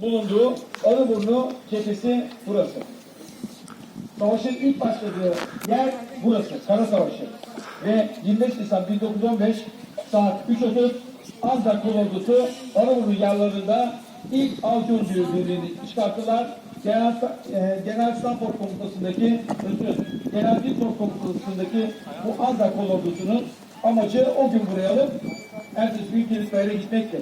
bulunduğu Arıburnu cephesi burası. Savaşın ilk başladığı yer burası, Kara Savaşı. Ve 25 Nisan 1915 saat 3.30 Ankara Kolordusu Arıburnu yerlerinde ilk avcı ucu birliğini çıkarttılar. Genel, e, Genel Stanford Komutası'ndaki, özür Genel Wilson Komutası'ndaki bu Ankara Kolordusu'nun amacı o gün buraya alıp ertesi gün Kilisler'e gitmekti.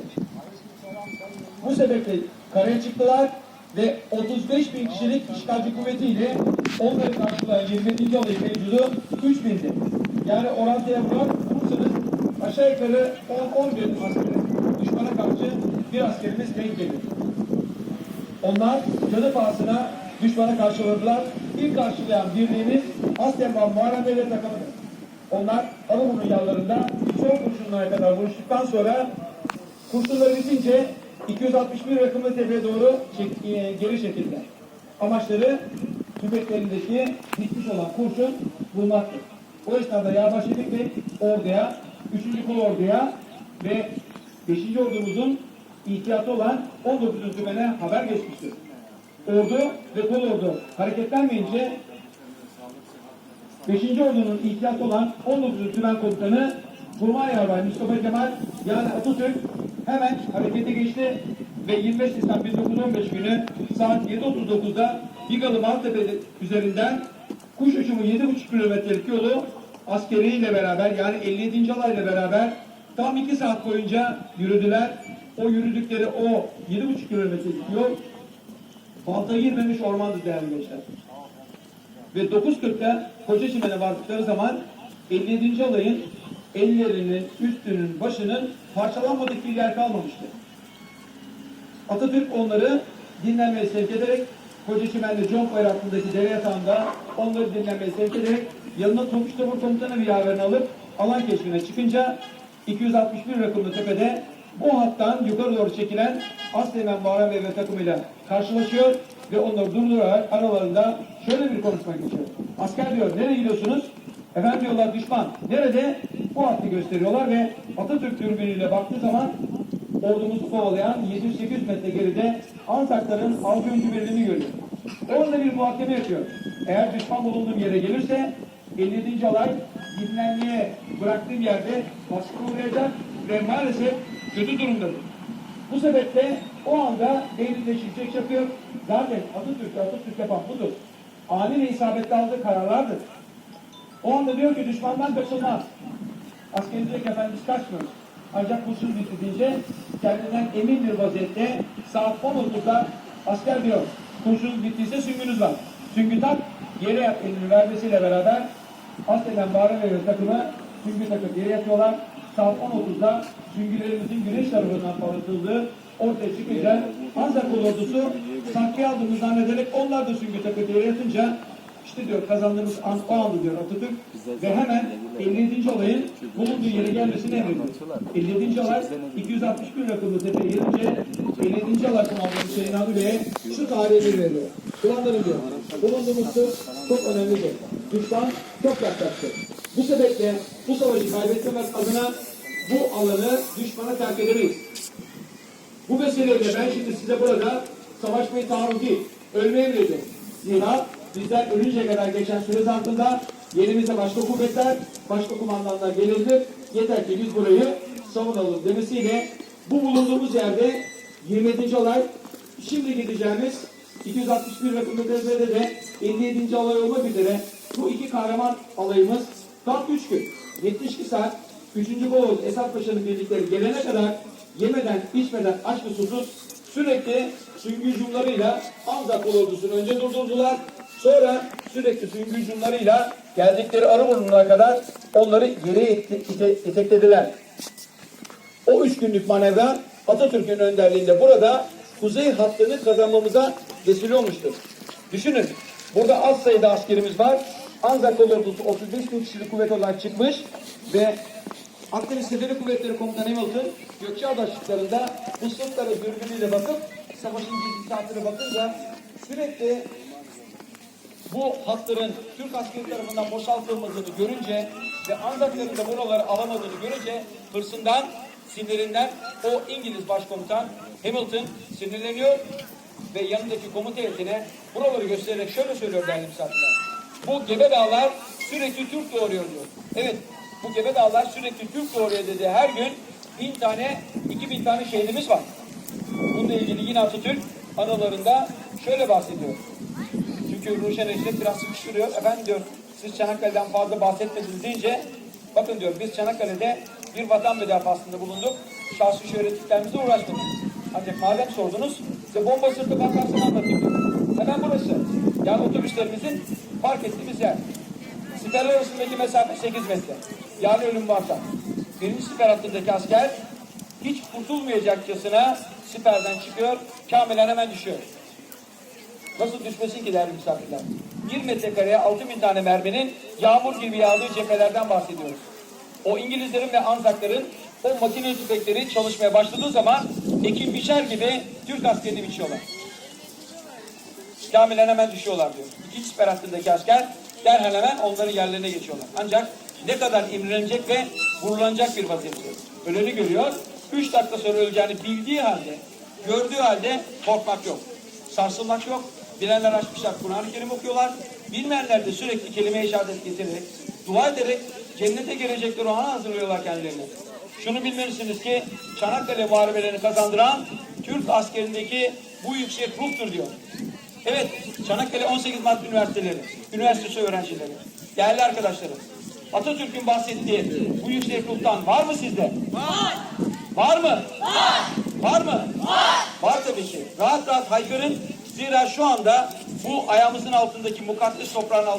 Bu sebeple karaya çıktılar ve 35 bin kişilik işgalci kuvvetiyle onları karşılayan 27. alayı mevcudu 3 bindi. Yani orantıya vuran bulursanız aşağı yukarı 10-11 askeri düşmana karşı bir askerimiz denk gelir. Onlar cadı pahasına düşmana karşıladılar. İlk karşılayan birliğimiz Aslenban Muharrem Bey'le takımıdır. Onlar Arıburnu yanlarında son kurşunlara kadar vuruştuktan sonra kurşunları bitince 261 rakımlı tepeye doğru çek- e, geri çekildiler. Amaçları tüfeklerindeki bitmiş olan kurşun bulmaktır. O esnada Yağbaş Şefik Bey orduya, 3. Kol orduya ve 5. ordumuzun ihtiyatı olan 19. tümene haber geçmiştir. Ordu ve kol ordu hareketlenmeyince 5. Ordu'nun ihtiyatı olan 19. Tümen Komutanı Kurmay Yarbay Mustafa Kemal yani Atatürk hemen harekete geçti ve 25 Nisan 1915 günü saat 7.39'da Bigalı Maltepe üzerinden kuş uçumu 7,5 kilometrelik yolu askeriyle beraber yani 57. alayla beraber tam 2 saat boyunca yürüdüler. O yürüdükleri o 7,5 kilometrelik yol balta girmemiş ormandı değerli gençler ve 9.40'da Kocaçimen'e vardıkları zaman 57. alayın ellerinin, üstünün, başının parçalanmadık bir yer kalmamıştı. Atatürk onları dinlenmeye sevk ederek Kocaçimen'de Conk altındaki dere yatağında onları dinlenmeye sevk ederek yanına Tomuş Tabur Komutanı bir yaverini alıp alan keşfine çıkınca 261 rakımlı tepede bu hattan yukarı doğru çekilen Aslemen Bey ve takımıyla karşılaşıyor ve onları durdurarak aralarında şöyle bir konuşma geçiyor. Asker diyor nereye gidiyorsunuz? Efendim diyorlar düşman. Nerede? Bu hattı gösteriyorlar ve Atatürk türbünüyle baktığı zaman ordumuzu kovalayan 700-800 metre geride Antakların avcı birliğini görüyor. Orada bir muhakeme yapıyor. Eğer düşman bulunduğum yere gelirse 57. alay dinlenmeye bıraktığım yerde baskı uğrayacak ve maalesef kötü durumdadır. Bu sebeple o anda elinde şimşek çakıyor. Zaten Atatürk, Atatürk yapan budur. Ani ve isabetli aldığı kararlardır. O anda diyor ki düşmandan kaçılmaz. Askeri diyor ki efendim biz kaçmıyoruz. Ancak kurşun bitti deyince kendinden emin bir vaziyette saat 10.30'da asker diyor kurşun bittiyse süngünüz var. Süngü tak yere yat elini vermesiyle beraber Aslen Bahre ve takımı süngü takıp yere yatıyorlar. Saat 10.30'da süngülerimizin güneş tarafından parlatıldığı ortaya çıkınca Ankara ordusu takviye aldığını zannederek onlar da süngü takıp yere yatınca işte diyor kazandığımız an o andı diyor Atatürk ve hemen 57. olayın bulunduğu yere gelmesini emrediyor. 57. olay 261 rakımlı tepe gelince 57. olay komandanı Hüseyin abi Bey'e şu tarihi veriyor. Kumandanım diyor. Bulunduğumuz su çok önemlidir. Düşman çok yaklaştı. Bu sebeple bu savaşı kaybetmemek adına bu alanı düşmana terk edemeyiz. Bu vesileyle ben şimdi size burada savaşmayı taarruz değil, ölmeyi emrediyorum. Zira bizler ölünceye kadar geçen süre zarfında yerimizde başka kuvvetler, başka kumandanlar gelebilir. Yeter ki biz burayı savunalım demesiyle bu bulunduğumuz yerde 27. olay şimdi gideceğimiz 261 rakımlı de 57. alay olmak üzere bu iki kahraman alayımız tam 3 gün 72 saat 3. Boğaz Esat Paşa'nın birlikleri gelene kadar yemeden, içmeden, aç ve susuz sürekli süngü hücumlarıyla Anzak ordusunu önce durdurdular. Sonra sürekli süngü hücumlarıyla geldikleri Arıburnu'na kadar onları ite- iteklediler. O üç günlük manevra Atatürk'ün önderliğinde burada kuzey hattını kazanmamıza vesile olmuştur. Düşünün, burada az sayıda askerimiz var. Anzak ordusu 35 bin kişilik kuvvet olarak çıkmış ve Akdeniz Seferi Kuvvetleri Komutanı Hamilton Gökçeada açıklarında bu sırtlara dürbünüyle bakıp savaşın gidişatına bakınca sürekli bu hatların Türk askeri tarafından boşaltılmadığını görünce ve Anzakların da buraları alamadığını görünce hırsından, sinirinden o İngiliz başkomutan Hamilton sinirleniyor ve yanındaki komuta heyetine buraları göstererek şöyle söylüyor değerli misafirler. Bu gebe dağlar sürekli Türk doğuruyor diyor. Evet bu gebe dağlar sürekli Türk doğuruyor dedi. Her gün bin tane, iki bin tane şehidimiz var. Bununla ilgili yine Atatürk anılarında şöyle bahsediyor. Ruşen Eşref biraz sıkıştırıyor. Efendim diyor siz Çanakkale'den fazla bahsetmediniz deyince bakın diyor biz Çanakkale'de bir vatan müdafasında bulunduk. Şahsi şöhretliklerimizle uğraşmadık. Ancak madem sordunuz size bomba sırtı vakasını anlatayım. Hemen burası. Yani otobüslerimizin park ettiğimiz yer. Siperler arasındaki mesafe 8 metre. Yani ölüm varsa. Birinci siper hattındaki asker hiç kurtulmayacakçasına siperden çıkıyor. Kamilen hemen düşüyor. Nasıl düşmesin ki değerli misafirler? Bir metrekareye altı bin tane merminin yağmur gibi yağdığı cephelerden bahsediyoruz. O İngilizlerin ve Anzakların o makine tüfekleri çalışmaya başladığı zaman ekim biçer gibi Türk askerini biçiyorlar. Kamilen hemen düşüyorlar diyor. İkinci siper hattındaki asker derhal hemen onların yerlerine geçiyorlar. Ancak ne kadar imrenecek ve gurulanacak bir vaziyette. Öleni görüyor. Üç dakika sonra öleceğini bildiği halde, gördüğü halde korkmak yok. Sarsılmak yok. Bilenler açmışlar Kur'an-ı Kerim okuyorlar. Bilmeyenler de sürekli kelime-i şehadet getirerek, dua ederek cennete girecekleri o ana hazırlıyorlar kendilerini. Şunu bilmelisiniz ki Çanakkale muharebelerini kazandıran Türk askerindeki bu yüksek ruhtur diyor. Evet, Çanakkale 18 Mart Üniversiteleri, üniversitesi öğrencileri, değerli arkadaşlarım. Atatürk'ün bahsettiği bu yüksek ruhtan var mı sizde? Var. Var mı? Var. Var mı? Var. Var tabii ki. Rahat rahat haykırın. Zira şu anda bu ayağımızın altındaki mukaddes toprağın altında